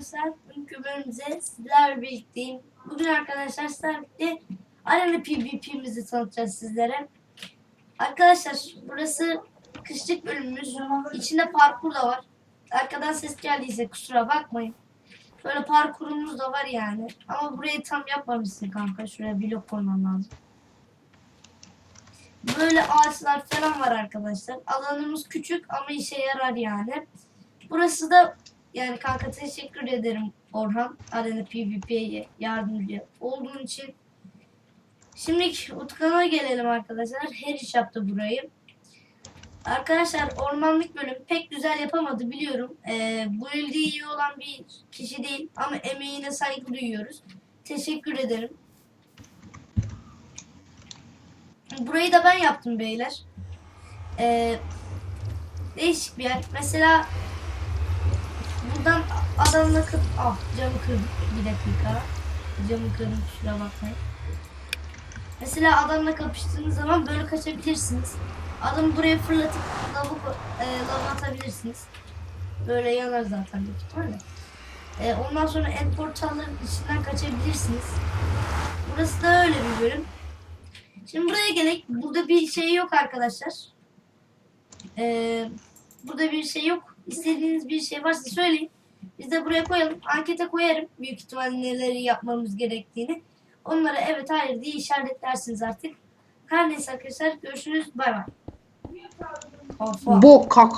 arkadaşlar. Bugünkü bölümümüze sizlerle birlikteyim. Bugün arkadaşlar sizlerle birlikte Arena PvP'mizi tanıtacağız sizlere. Arkadaşlar burası kışlık bölümümüz. İçinde parkur da var. Arkadan ses geldiyse kusura bakmayın. Böyle parkurumuz da var yani. Ama burayı tam yapmamışsın kanka. Şuraya blok koyman lazım. Böyle ağaçlar falan var arkadaşlar. Alanımız küçük ama işe yarar yani. Burası da yani kanka teşekkür ederim Orhan. Arena PvP'ye yardımcı olduğun için. Şimdi Utkan'a gelelim arkadaşlar. Her iş yaptı burayı. Arkadaşlar ormanlık bölüm pek güzel yapamadı biliyorum. Ee, bu elde iyi olan bir kişi değil ama emeğine saygı duyuyoruz. Teşekkür ederim. Burayı da ben yaptım beyler. Ee, değişik bir yer. Mesela buradan adamla kır... Ah camı kırdım. Bir dakika. Camı kırdım kusura bakmayın. Mesela adamla kapıştığınız zaman böyle kaçabilirsiniz. Adamı buraya fırlatıp lavı, ko- e, lava atabilirsiniz. Böyle yanar zaten büyük ihtimalle. E, ondan sonra end portalların içinden kaçabilirsiniz. Burası da öyle bir bölüm. Şimdi buraya gerek. Burada bir şey yok arkadaşlar. Ee, burada bir şey yok. İstediğiniz bir şey varsa söyleyin. Biz de buraya koyalım. Ankete koyarım. Büyük ihtimalle neleri yapmamız gerektiğini. Onlara evet hayır diye işaretlersiniz artık. Her neyse arkadaşlar görüşürüz. Bay bay. Of, of. Bok kaka.